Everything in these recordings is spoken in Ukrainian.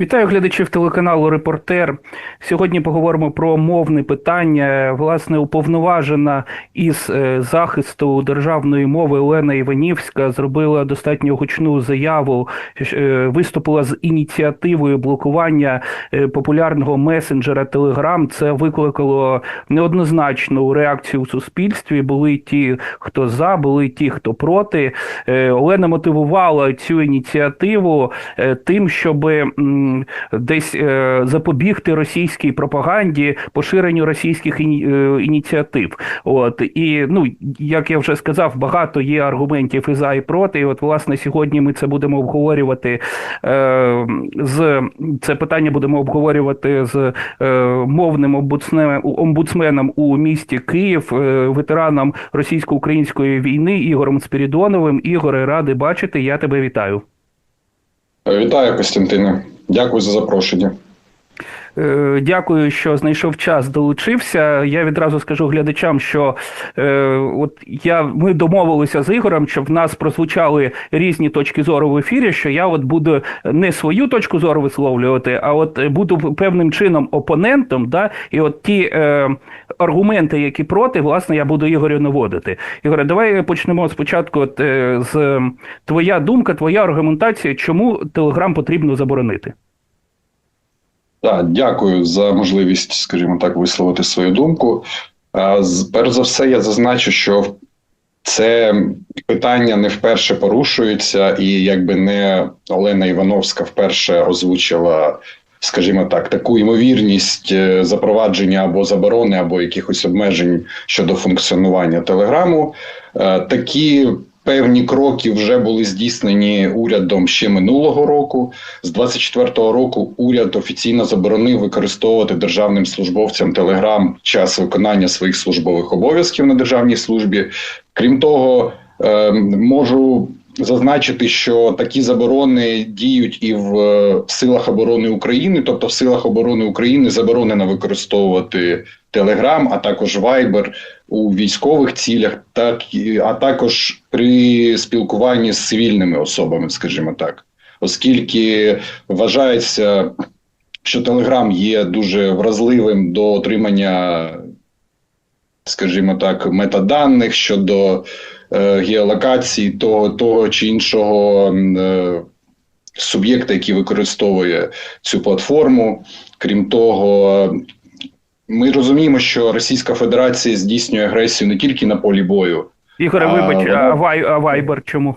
Вітаю глядачів телеканалу Репортер. Сьогодні поговоримо про мовне питання. Власне, уповноважена із е, захисту державної мови Олена Іванівська зробила достатньо гучну заяву, е, виступила з ініціативою блокування е, популярного месенджера Телеграм. Це викликало неоднозначну реакцію в суспільстві. Були ті, хто за, були ті, хто проти. Олена мотивувала цю ініціативу тим, щоби десь е, запобігти російській пропаганді, поширенню російських е, ініціатив. От і ну як я вже сказав, багато є аргументів і за і проти. І От, власне, сьогодні ми це будемо обговорювати е, з це питання будемо обговорювати з мовним омбудсменом, у місті Київ, ветераном російсько-української війни Ігорем Спірідоновим. Ігоре, радий бачити. Я тебе вітаю. Вітаю, Костянтине. Дякую за запрошення. Е, дякую, що знайшов час, долучився. Я відразу скажу глядачам, що е, от я ми домовилися з Ігорем, щоб в нас прозвучали різні точки зору в ефірі. Що я от буду не свою точку зору висловлювати, а от буду певним чином опонентом. Да, І от ті е, аргументи, які проти, власне, я буду Ігорю наводити. Ігоре, давай почнемо спочатку. От, е, з твоя думка, твоя аргументація, чому Телеграм потрібно заборонити. Так, дякую за можливість, скажімо так, висловити свою думку. Перш за все, я зазначу, що це питання не вперше порушується, і якби не Олена Івановська вперше озвучила, скажімо так, таку ймовірність е, запровадження або заборони, або якихось обмежень щодо функціонування телеграму. Е, такі Певні кроки вже були здійснені урядом ще минулого року. З 24-го року уряд офіційно заборонив використовувати державним службовцям Телеграм час виконання своїх службових обов'язків на державній службі. Крім того, ем, можу зазначити, що такі заборони діють і в силах оборони України, тобто в силах оборони України заборонено використовувати Телеграм, а також Viber у військових цілях, так а також при спілкуванні з цивільними особами, скажімо так, оскільки вважається, що Телеграм є дуже вразливим до отримання, скажімо так, метаданих щодо е, геолокації того, того чи іншого. Е, Суб'єкта, який використовує цю платформу, крім того, ми розуміємо, що Російська Федерація здійснює агресію не тільки на полі бою. Ігоре, вибач, а, а, вай, а Вайбер чому?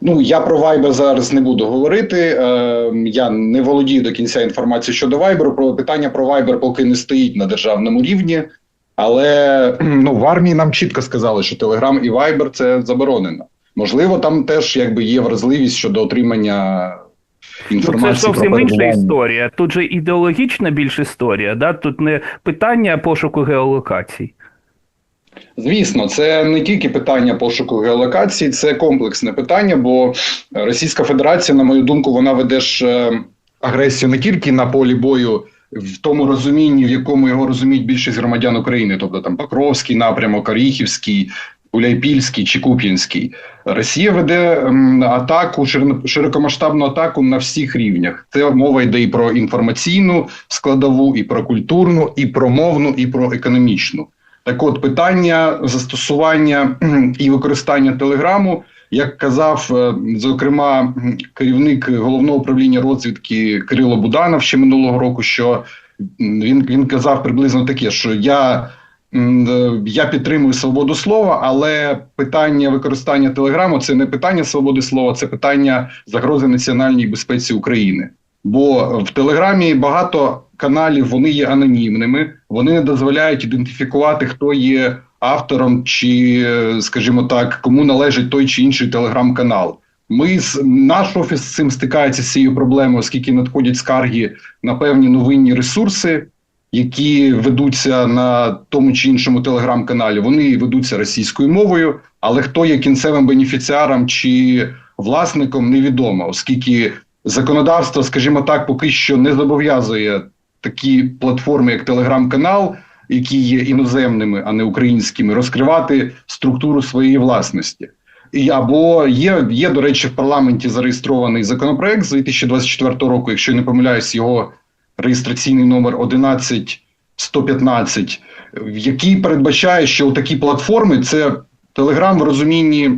Ну я про Viber зараз не буду говорити. Е, Я не володію до кінця інформацією щодо Viber. Про питання про Viber поки не стоїть на державному рівні, але ну в армії нам чітко сказали, що Telegram і Viber – це заборонено. Можливо, там теж якби є вразливість щодо отримання інформації. Ну, це зовсім інша історія. Тут же ідеологічна більш історія. Да? Тут не питання пошуку геолокацій. Звісно, це не тільки питання пошуку геолокації, це комплексне питання, бо Російська Федерація, на мою думку, вона веде ж е, агресію не тільки на полі бою. В тому розумінні, в якому його розуміють більшість громадян України, тобто там Покровський напрямок, Оріхівський, Гуляйпільський чи Куп'янський. Росія веде атаку, широкомасштабну атаку на всіх рівнях. Це мова йде і про інформаційну складову, і про культурну, і про мовну, і про економічну. Так, от питання застосування і використання телеграму, як казав, е, зокрема, керівник головного управління розвідки Кирило Буданов ще минулого року, що він він казав приблизно таке, що я Е, я підтримую свободу слова, але питання використання телеграму це не питання свободи слова, це питання загрози національній безпеці України. Бо в Телеграмі багато каналів вони є анонімними, вони не дозволяють ідентифікувати, хто є автором, чи, скажімо так, кому належить той чи інший телеграм-канал. Ми з наш офіс з цим стикається з цією проблемою, оскільки надходять скарги на певні новинні ресурси які ведуться на тому чи іншому телеграм-каналі, вони ведуться російською мовою, але хто є кінцевим бенефіціаром чи власником, невідомо, оскільки законодавство, скажімо так, поки що не зобов'язує такі платформи, як телеграм-канал, які є іноземними, а не українськими, розкривати структуру своєї власності. І або є, є, до речі, в парламенті зареєстрований законопроект з 2024 року, якщо я не помиляюсь, його реєстраційний номер 11115, який передбачає, що такі платформи це Телеграм в розумінні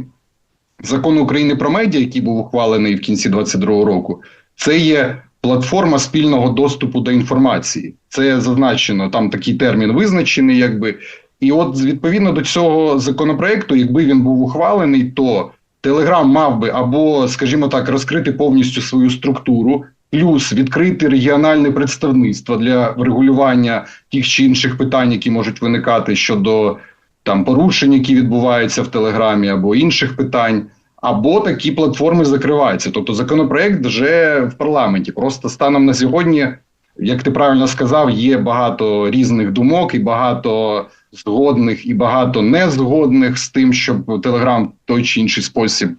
закону України про медіа, який був ухвалений в кінці 2022 року. Це є платформа спільного доступу до інформації. Це зазначено там такий термін визначений, якби. І от відповідно до цього законопроекту, якби він був ухвалений, то Телеграм мав би або, скажімо так, розкрити повністю свою структуру, плюс відкрити регіональне представництво для врегулювання тих чи інших питань, які можуть виникати щодо там порушень, які відбуваються в Телеграмі, або інших питань. Або такі платформи закриваються. Тобто законопроект вже в парламенті. Просто станом на сьогодні, як ти правильно сказав, є багато різних думок і багато згодних і багато незгодних з тим, щоб Телеграм той чи інший спосіб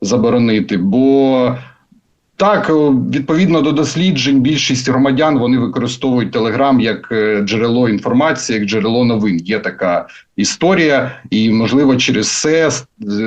заборонити. Бо так, відповідно до досліджень, більшість громадян вони використовують Телеграм як е, джерело інформації, як джерело новин. Є така історія, і можливо через це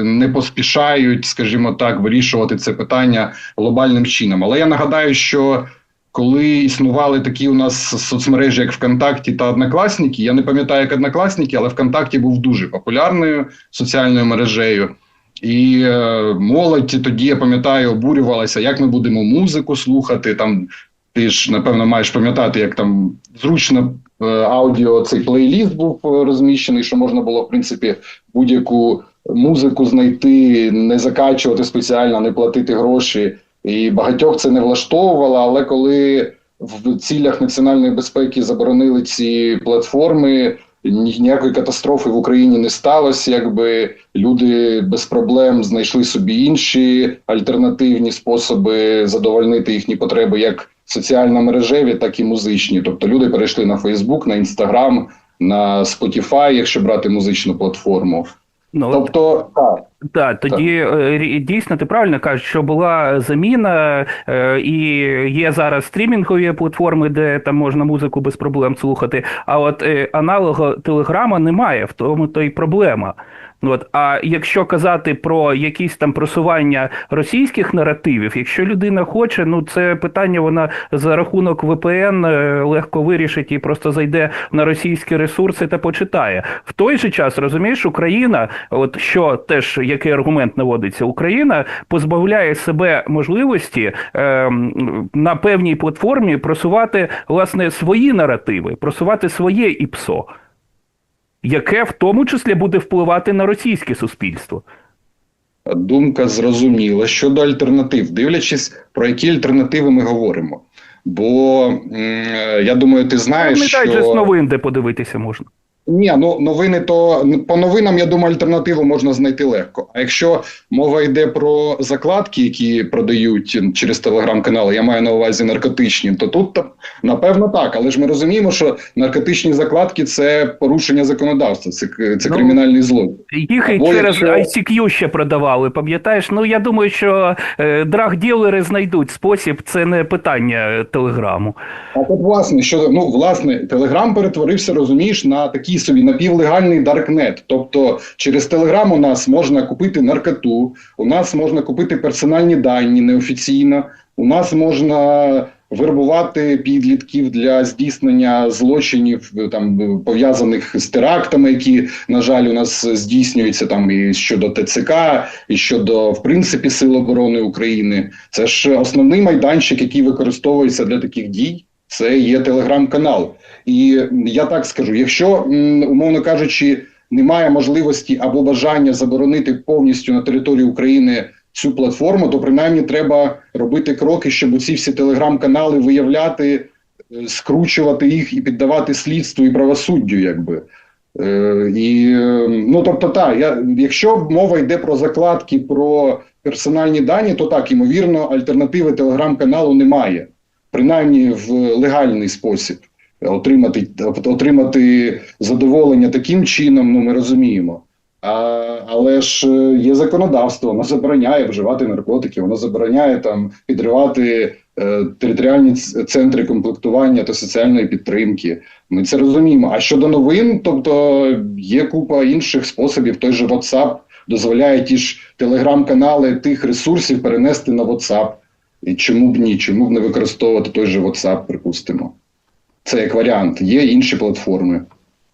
не поспішають, скажімо так, вирішувати це питання глобальним чином. Але я нагадаю, що коли існували такі у нас соцмережі, як ВКонтакті та Однокласники, я не пам'ятаю, як Однокласники, але ВКонтакті був дуже популярною соціальною мережею. І е, молодь тоді я пам'ятаю, обурювалася, як ми будемо музику слухати. Там ти ж напевно маєш пам'ятати, як там зручно е, аудіо цей плейліст був розміщений, що можна було в принципі будь-яку музику знайти, не закачувати спеціально, не платити гроші. І багатьох це не влаштовувало. Але коли в цілях національної безпеки заборонили ці платформи, ніякої катастрофи в Україні не сталося. Якби люди без проблем знайшли собі інші альтернативні способи задовольнити їхні потреби, як соціально-мережеві, так і музичні. Тобто люди перейшли на Фейсбук, на Інстаграм, на Spotify, якщо брати музичну платформу. Ну, тобто, так. Так, тоді так. дійсно ти правильно кажеш, що була заміна, е, і є зараз стрімінгові платформи, де там можна музику без проблем слухати. А от е, аналогу телеграма немає, в тому то й проблема. От, а якщо казати про якісь там просування російських наративів, якщо людина хоче, ну це питання вона за рахунок VPN легко вирішить і просто зайде на російські ресурси та почитає. В той же час розумієш, Україна, от що теж який аргумент наводиться, Україна позбавляє себе можливості е, на певній платформі просувати власне свої наративи, просувати своє ІПСО яке в тому числі буде впливати на російське суспільство. Думка зрозуміла щодо альтернатив, дивлячись, про які альтернативи ми говоримо. Бо я думаю, ти знаєш. Ну, не що... з новин, де подивитися можна. Ні, ну новини то по новинам, я думаю, альтернативу можна знайти легко. А якщо мова йде про закладки, які продають через телеграм-канали, я маю на увазі наркотичні, то тут напевно так. Але ж ми розуміємо, що наркотичні закладки це порушення законодавства, це це ну, кримінальний злочин. Їх і через якщо... ICQ ще продавали. Пам'ятаєш? Ну я думаю, що е, драг-ділери знайдуть спосіб. Це не питання телеграму. А от власне що ну власне телеграм перетворився, розумієш, на такі такий собі напівлегальний даркнет. Тобто через Телеграм у нас можна купити наркоту, у нас можна купити персональні дані неофіційно, у нас можна вербувати підлітків для здійснення злочинів там пов'язаних з терактами, які на жаль у нас здійснюються там і щодо ТЦК, і щодо в принципі Сил оборони України. Це ж основний майданчик, який використовується для таких дій. Це є телеграм-канал. І я так скажу: якщо, умовно кажучи, немає можливості або бажання заборонити повністю на території України цю платформу, то принаймні треба робити кроки, щоб ці всі телеграм-канали виявляти, е, скручувати їх і піддавати слідству і правосуддю, якби. Е, і, ну, тобто, так, я, якщо мова йде про закладки, про персональні дані, то так, ймовірно, альтернативи телеграм-каналу немає принаймні в легальний спосіб отримати отримати задоволення таким чином, ну ми розуміємо. А, Але ж е, є законодавство, воно забороняє вживати наркотики, воно забороняє там підривати е, територіальні центри комплектування та соціальної підтримки. Ми це розуміємо. А щодо новин, тобто є купа інших способів, той же WhatsApp дозволяє ті ж телеграм-канали тих ресурсів перенести на WhatsApp. І чому б ні? Чому б не використовувати той же WhatsApp, припустимо? Це як варіант. Є інші платформи.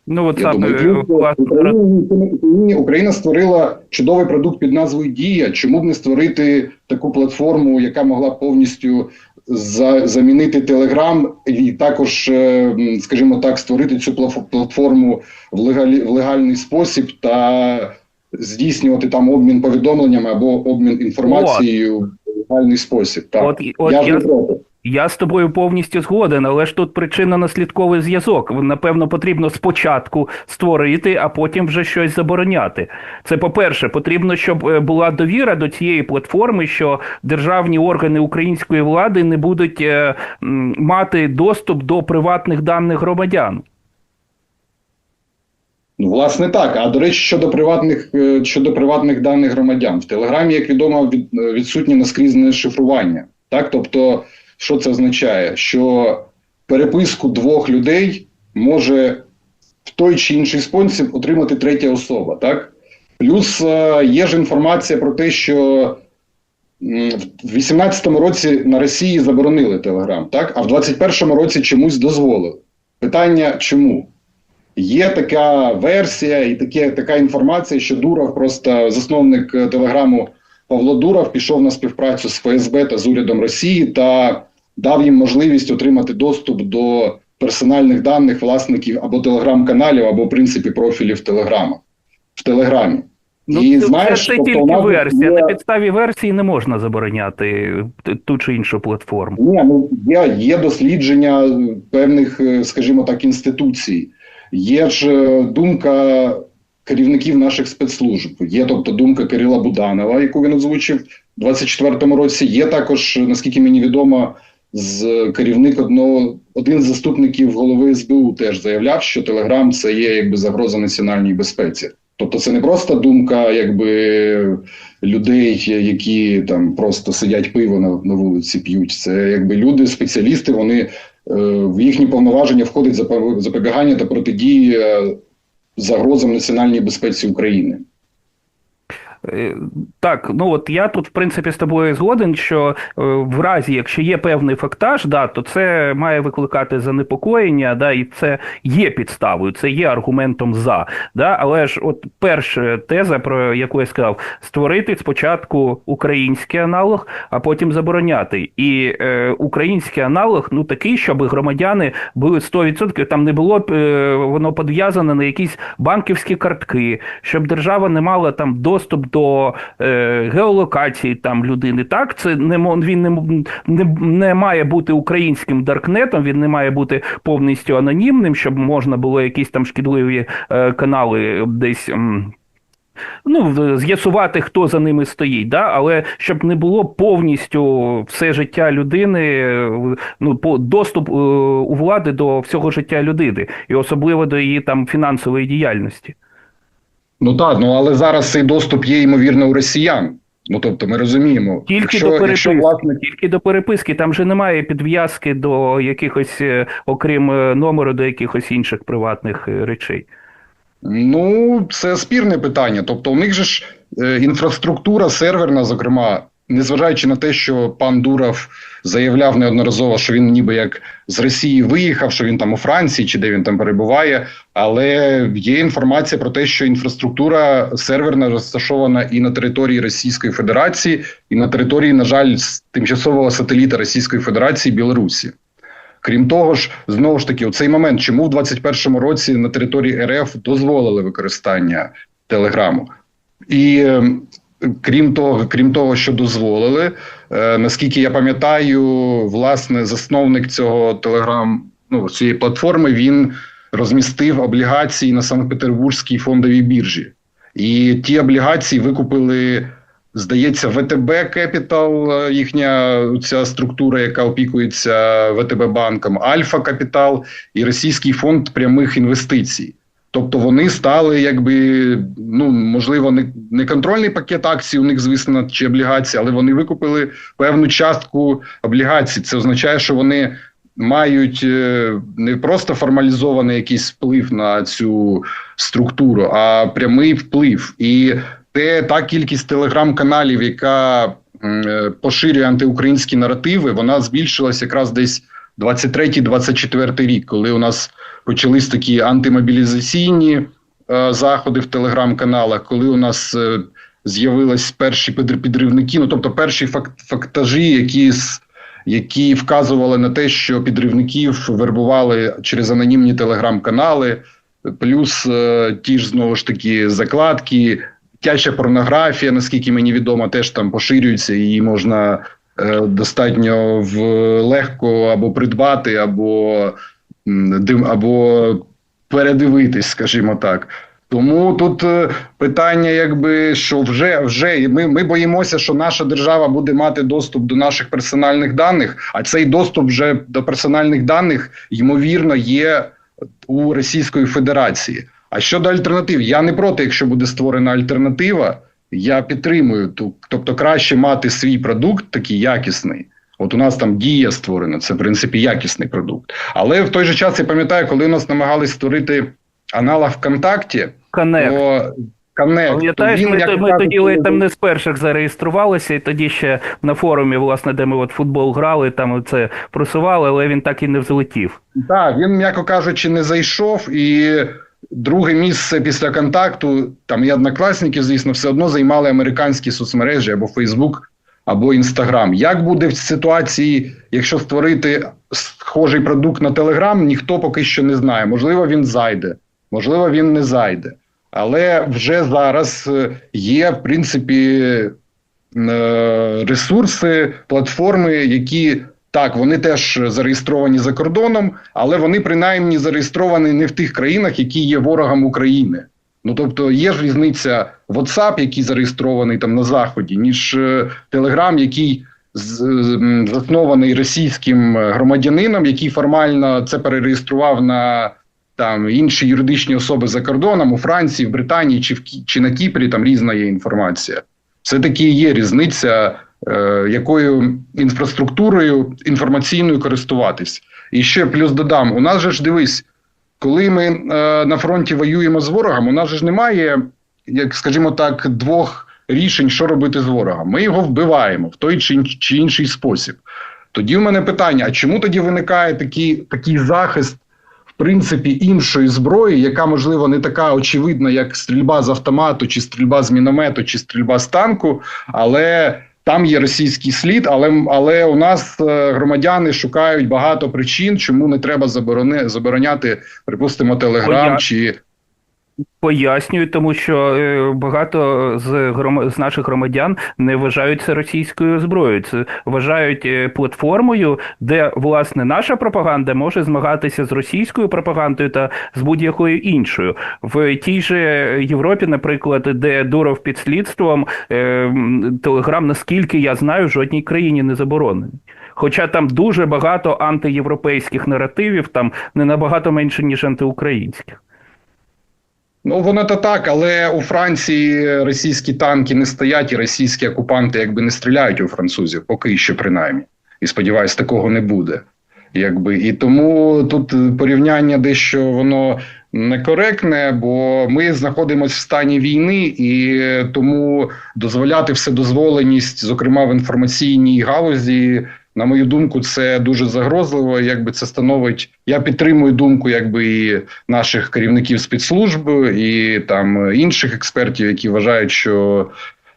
Ну, от Я саме думаю, е, Україні- Україна створила чудовий продукт під назвою Дія. Чому б не створити таку платформу, яка могла б повністю за, замінити Телеграм, і також, е, скажімо так, створити цю платформу в, легалі, в легальний спосіб та здійснювати там обмін повідомленнями або обмін інформацією в легальний спосіб. Так. От, от я ж я- не проти. Я з тобою повністю згоден, але ж тут причинно-наслідковий зв'язок. Напевно, потрібно спочатку створити, а потім вже щось забороняти. Це по-перше, потрібно, щоб е, була довіра до цієї платформи, що державні органи української влади не будуть е, мати доступ до приватних даних громадян. Ну, власне, так. А до речі, щодо приватних е, щодо приватних даних громадян в Телеграмі, як відомо, від, відсутнє наскрізне шифрування. Так, тобто, що це означає? Що переписку двох людей може в той чи інший спосіб отримати третя особа. Так, плюс е, є ж інформація про те, що в 18-му році на Росії заборонили Телеграм, так, а в 21-му році чомусь дозволили. Питання чому? Є така версія і таке, така інформація, що Дуров, просто засновник е, телеграму Павло Дуров, пішов на співпрацю з ФСБ та з урядом Росії та дав їм можливість отримати доступ до персональних даних власників або телеграм-каналів, або в принципі профілів Телеграма в Телеграмі. Ну, І це, знаєш, це тобто тільки версія. є- На підставі версії не можна забороняти ту чи іншу платформу. Ні, ну є, є дослідження певних, е, скажімо так, інституцій. Є ж е, думка керівників наших спецслужб. Є, тобто, думка Кирила Буданова, яку він озвучив у 24-му році. Є також, наскільки мені відомо, з керівник одного один з заступників голови СБУ теж заявляв, що Телеграм це є якби загроза національній безпеці. Тобто, це не просто думка, якби людей, які там просто сидять пиво на, на вулиці, п'ють. Це якби люди, спеціалісти, вони е, в їхні повноваження входить запо- запобігання та протидія загрозам національній безпеці України. Е, Так, ну от я тут в принципі з тобою згоден, що е, в разі, якщо є певний фактаж, да, то це має викликати занепокоєння, да, і це є підставою, це є аргументом за. Да, але ж, от перша теза, про яку я сказав, створити спочатку український аналог, а потім забороняти. І е, український аналог, ну такий, щоб громадяни були 100%, там не було е, воно підв'язане на якісь банківські картки, щоб держава не мала там доступ до е, геолокації там людини. Так, це не він не, не, не має бути українським даркнетом, він не має бути повністю анонімним, щоб можна було якісь там шкідливі е, канали десь. Ну, з'ясувати, хто за ними стоїть, да? але щоб не було повністю все життя людини, ну, доступ е, у влади до всього життя людини, і особливо до її там фінансової діяльності. Ну так, ну але зараз цей доступ є ймовірно у росіян. Ну тобто, ми розуміємо, Тільки якщо, до переписки, якщо власне тільки до переписки, там же немає підв'язки до якихось, е, окрім е, номеру, до якихось інших приватних е, речей. Ну, це спірне питання. Тобто, у них же ж інфраструктура серверна, зокрема, незважаючи на те, що пан Дуров заявляв неодноразово, що він ніби як з Росії виїхав, що він там у Франції чи де він там перебуває. Але є інформація про те, що інфраструктура серверна розташована і на території Російської Федерації, і на території, на жаль, тимчасового сателіта Російської Федерації Білорусі. Крім того ж, знову ж таки, у цей момент, чому в 21-му році на території РФ дозволили використання телеграму, і е, крім того, крім того, що дозволили, е, наскільки я пам'ятаю, власне, засновник цього телеграм, ну цієї платформи, він розмістив облігації на Санкт-Петербурзькій фондовій біржі, і ті облігації викупили. Здається, ВТБ Кепітал, е, їхня ця структура, яка опікується ВТБ банком, Альфа Капітал і Російський фонд прямих інвестицій. Тобто вони стали, якби ну можливо, не, не контрольний пакет акцій у них, звісно, чи облігації, але вони викупили певну частку облігацій. Це означає, що вони мають е, не просто формалізований якийсь вплив на цю структуру, а прямий вплив. І Те та кількість телеграм-каналів, яка е, поширює антиукраїнські наративи, вона збільшилась якраз десь 23-24 рік, коли у нас почались такі антимобілізаційні е, заходи в телеграм-каналах, коли у нас е, з'явились перші підривники, ну тобто перші факт, фактажі, які які вказували на те, що підривників вербували через анонімні телеграм-канали, плюс е, ті ж знову ж таки закладки, дитяча порнографія, наскільки мені відомо, теж там поширюється, її можна е, достатньо в легко або придбати, або, або передивитись, скажімо так. Тому тут е, питання, якби що вже вже ми, ми боїмося, що наша держава буде мати доступ до наших персональних даних, а цей доступ вже до персональних даних ймовірно є у Російської Федерації. А щодо альтернатив, я не проти, якщо буде створена альтернатива, я підтримую тобто краще мати свій продукт такий якісний. От у нас там дія створена, це в принципі якісний продукт. Але в той же час я пам'ятаю, коли нас намагались створити аналог ВКонтакті, Коннект. то Connect, то Пам'ятаєш, ми, як ми тоді ледь там не з перших зареєструвалися, і тоді ще на форумі, власне, де ми от футбол грали, там це просували, але він так і не взлетів. Так, він, м'яко кажучи, не зайшов, і друге місце після контакту, там і однокласники, звісно, все одно займали американські соцмережі або Фейсбук, або Інстаграм. Як буде в ситуації, якщо створити схожий продукт на Телеграм, ніхто поки що не знає. Можливо, він зайде, можливо, він не зайде. Але вже зараз е, є, в принципі, е, ресурси, платформи, які так, вони теж зареєстровані за кордоном, але вони принаймні зареєстровані не в тих країнах, які є ворогом України. Ну тобто є ж різниця WhatsApp, який зареєстрований там на заході, ніж е, Telegram, який заснований російським громадянином, який формально це перереєстрував на там інші юридичні особи за кордоном у Франції, в Британії чи в чи на Кіпрі. Там різна є інформація. Все таки є різниця, е, якою інфраструктурою інформаційною користуватись. І ще плюс додам: у нас же ж дивись, коли ми е, на фронті воюємо з ворогом, у нас ж немає, як скажімо так, двох рішень, що робити з ворогом. Ми його вбиваємо в той чи інший спосіб. Тоді в мене питання: а чому тоді виникає такий, такий захист? В принципі, іншої зброї, яка можливо не така очевидна, як стрільба з автомату, чи стрільба з міномету, чи стрільба з танку, але там є російський слід. Але але у нас е, громадяни шукають багато причин, чому не треба заборони, забороняти, припустимо, телеграм чи Пояснюю, тому що е, багато з гром... з наших громадян не вважають це російською зброєю. Це вважають е, платформою, де власне наша пропаганда може змагатися з російською пропагандою та з будь-якою іншою. В тій же Європі, наприклад, де Дуров під слідством, е, Телеграм, наскільки я знаю, в жодній країні не заборонений. Хоча там дуже багато антиєвропейських наративів, там не набагато менше, ніж антиукраїнських. Ну, воно то так, але у Франції російські танки не стоять, і російські окупанти якби не стріляють у французів, поки що принаймні. І сподіваюсь, такого не буде. Якби і тому тут порівняння дещо воно некоректне, бо ми знаходимося в стані війни, і тому дозволяти вседозволеність, зокрема в інформаційній галузі, на мою думку, це дуже загрозливо. Якби це становить, я підтримую думку, якби і наших керівників спецслужб і там інших експертів, які вважають, що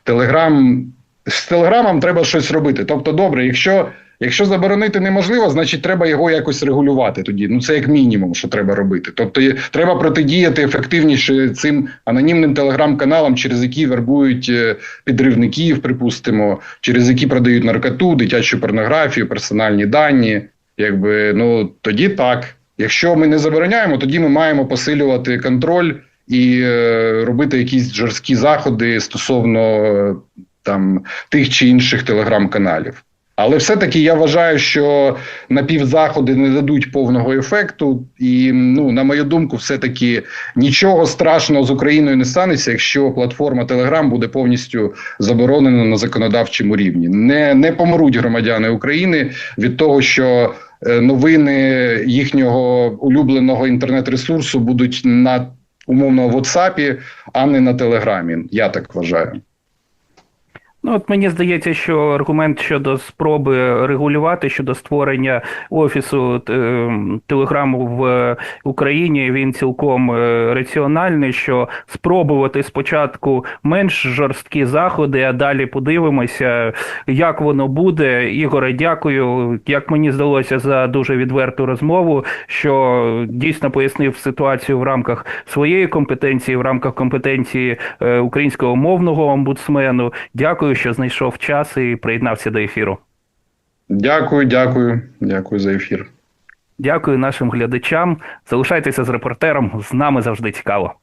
Телеграм з Телеграмом треба щось робити. Тобто, добре, якщо якщо заборонити неможливо, значить треба його якось регулювати. Тоді ну це як мінімум, що треба робити. Тобто, треба протидіяти ефективніше цим анонімним телеграм-каналам, через які вербують е, підривників, припустимо, через які продають наркоту, дитячу порнографію, персональні дані. Якби ну тоді так. Якщо ми не забороняємо, тоді ми маємо посилювати контроль і е, робити якісь жорсткі заходи стосовно е, там тих чи інших телеграм-каналів. Але все-таки я вважаю, що напівзаходи не дадуть повного ефекту, і ну на мою думку, все-таки нічого страшного з Україною не станеться, якщо платформа Telegram буде повністю заборонена на законодавчому рівні. Не, не помруть громадяни України від того, що е, новини їхнього улюбленого інтернет-ресурсу будуть на умовно WhatsApp, а не на Телеграмі. Я так вважаю. Ну, от мені здається, що аргумент щодо спроби регулювати щодо створення офісу е, телеграму в Україні він цілком е, раціональний. Що спробувати спочатку менш жорсткі заходи, а далі подивимося, як воно буде. Ігоре, дякую. Як мені здалося за дуже відверту розмову, що дійсно пояснив ситуацію в рамках своєї компетенції, в рамках компетенції е, українського мовного омбудсмену. Дякую, що знайшов час і приєднався до ефіру. Дякую, дякую, дякую за ефір. Дякую нашим глядачам. Залишайтеся з репортером. З нами завжди цікаво.